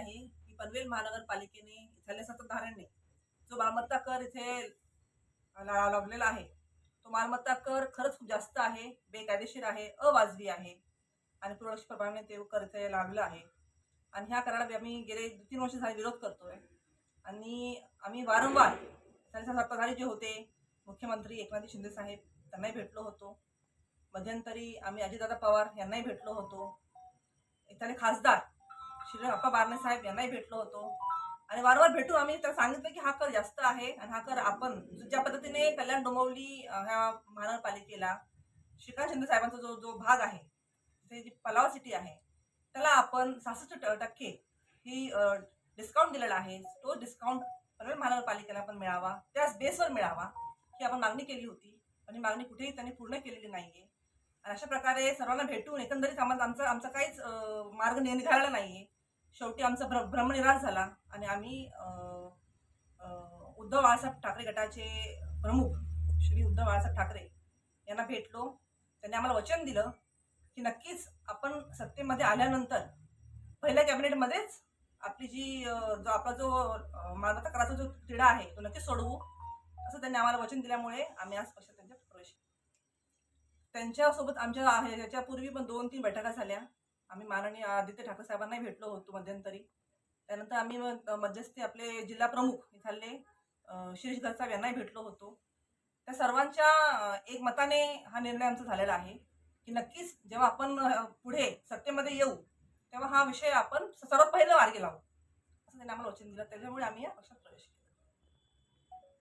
आहे की पनवेल महानगरपालिकेने इथल्या सत्ताधाऱ्यांनी जो मालमत्ता कर इथे ला- लावलेला आहे तो मालमत्ता कर खरंच खूप जास्त आहे बेकायदेशीर आहे अवाजवी आहे आणि पूर्वलक्षप्रमाणे ते कर इथे लावलेलं आहे. आणि ह्या कराला आम्ही गेले तीन वर्ष झाले विरोध करतोय. आणि आम्ही वारंवार त्यांच्या सत्ताधारी जे होते मुख्यमंत्री एकनाथ शिंदे साहेब त्यांनाही भेटलो होतो. मध्यंतरी आम्ही अजितदादा पवार यांनाही भेटलो होतो. इथले खासदार श्री अप्पा बारणे साहेब यांनाही भेटलो होतो. आणि वारंवार भेटून आम्ही. त्याला सांगितलं की हा कर जास्त आहे आणि हा कर आपण ज्या पद्धतीने कल्याण डोंबवली ह्या महानगरपालिकेला श्रीकांत शिंदे साहेबांचा जो जो भाग आहे तिथे जी पलाव सिटी आहे त्याला आपण सहासष्ट टक्के ही डिस्काउंट दिलेला आहे. तो डिस्काउंट पनवेल महानगरपालिकेला पण मिळावा. त्याच बेसवर मिळावा ही आपण मागणी केली होती. पण ही मागणी कुठेही त्यांनी पूर्ण केलेली नाहीये. आणि अशा प्रकारे सर्वांना भेटून एकंदरीत आम्हाला आमचा आमचा काहीच मार्ग निघाला नाही आहे शेवटी आमचा भ्र भ्रमनिराश झाला आणि आम्ही उद्धव बाळासाहेब ठाकरे गटाचे प्रमुख श्री उद्धव बाळासाहेब ठाकरे यांना भेटलो. त्यांनी आम्हाला वचन दिलं की नक्कीच आपण सत्तेमध्ये आल्यानंतर पहिल्या कॅबिनेटमध्येच आपली जी जो आपला जो मानवता कराचा जो तिढा आहे तो नक्कीच सोडवू. असं त्यांनी आम्हाला वचन दिल्यामुळे आम्ही आज पक्षात त्यांच्या प्रवेश त्यांच्यासोबत आमच्या आहे- याच्यापूर्वी पण दोन तीन बैठका झाल्या. आम्ही माननीय आदित्य ठाकरे साहेबांनाही भेटलो होतो मध्यंतरी. त्यानंतर आम्ही मग मध्यस्थी आपले जिल्हा प्रमुख इथले शिरीष गरसाव यांनाही भेटलो होतो. त्या सर्वांच्या एक मताने हा निर्णय आमचा झालेला आहे की नक्कीच जेव्हा आपण पुढे सत्तेमध्ये येऊ तेव्हा हा विषय आपण सर्वात पहिलं मार्गी लावू. असं त्यांनी आम्हाला वचन दिलं. त्याच्यामुळे आम्ही या पक्षात